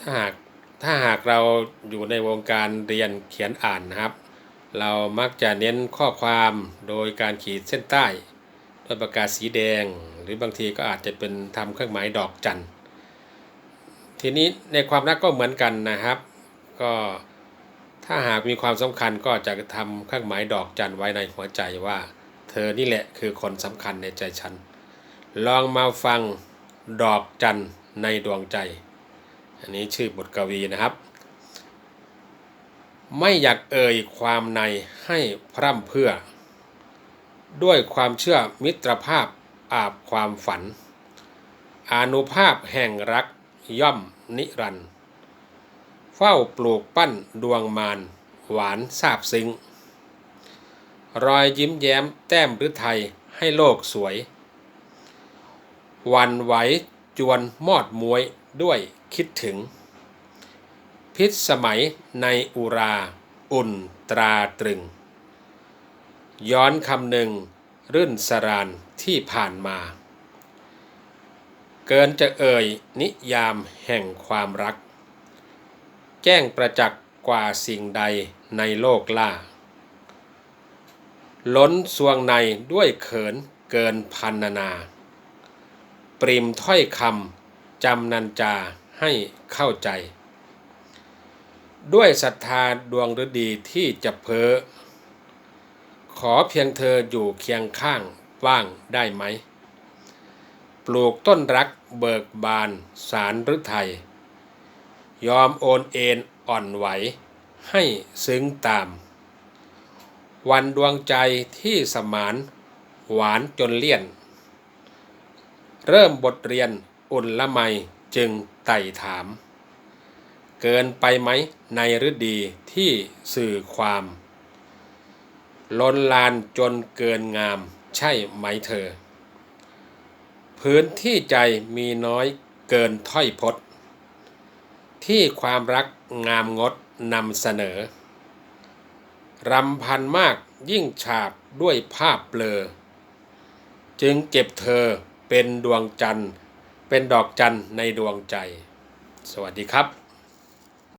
ถ้าหากถ้าหากเราอยู่ในวงการเรียนเขียนอ่านนะครับ เรามักจะเน้นข้อความโดยการขีดเส้นใต้ด้วยปากกาสีแดง หรือบางทีก็อาจจะเป็นทำเครื่องหมายดอกจันทีนี้ในความรักก็เหมือนกันนะครับ ก็ถ้าหากมีความสำคัญก็จะทำเครื่องหมายดอกจันไว้ในหัวใจว่า เธอนี่แหละคือคนสำคัญในใจฉัน ลองมาฟังดอกจันในดวงใจ อันนี้ชื่อบทกวีนะครับ ไม่อยากเอ่ยความในให้พร่ำเพื่อ ด้วยความเชื่อมิตรภาพอาบความฝัน อนุภาพแห่งรักย่อมนิรันดร์เฝ้าปลูกปั้นดวงมารหวานซาบซึ้ง รอยยิ้มแย้มแต้มฤทัยให้โลกสวย วันไหวจวนมอดมวย ด้วยคิดถึง พิษสมัยในอุราอุ่นตราตรึง ย้อนคำหนึ่งรื่นสรานที่ผ่านมา เกินจะเอ่ยนิยามแห่งความรัก แจ้งประจักษ์กว่าสิ่งใดในโลกล่า ล้นสวงในด้วยเขินเกินพันนานาปริมถ้อยคำ จำนันจาให้เข้าใจ ด้วยศรัทธาดวงฤดีที่จะเพอขอเพียงเธออยู่เคียงข้างว่างได้ไหม ปลูกต้นรักเบิกบานสารฤทัยยอมโอนเอ็นอ่อนไหว ให้ซึ้งตาม วันดวงใจที่สมานหวานจนเลี่ยน เริ่มบทเรียน อุ่นละไมจึงไต่ถาม เกินไปไหมในฤดีที่สื่อความ ล้นลานจนเกินงามใช่ไหมเธอ พื้นที่ใจมีน้อยเกินถ้อยพจน์ ที่ความรักงามงดนำเสนอ รำพันมากยิ่งฉาบด้วยภาพเบลอ จึงเก็บเธอเป็นดวงจันทร์ เป็นดอกจันทร์ในดวงใจ สวัสดีครับ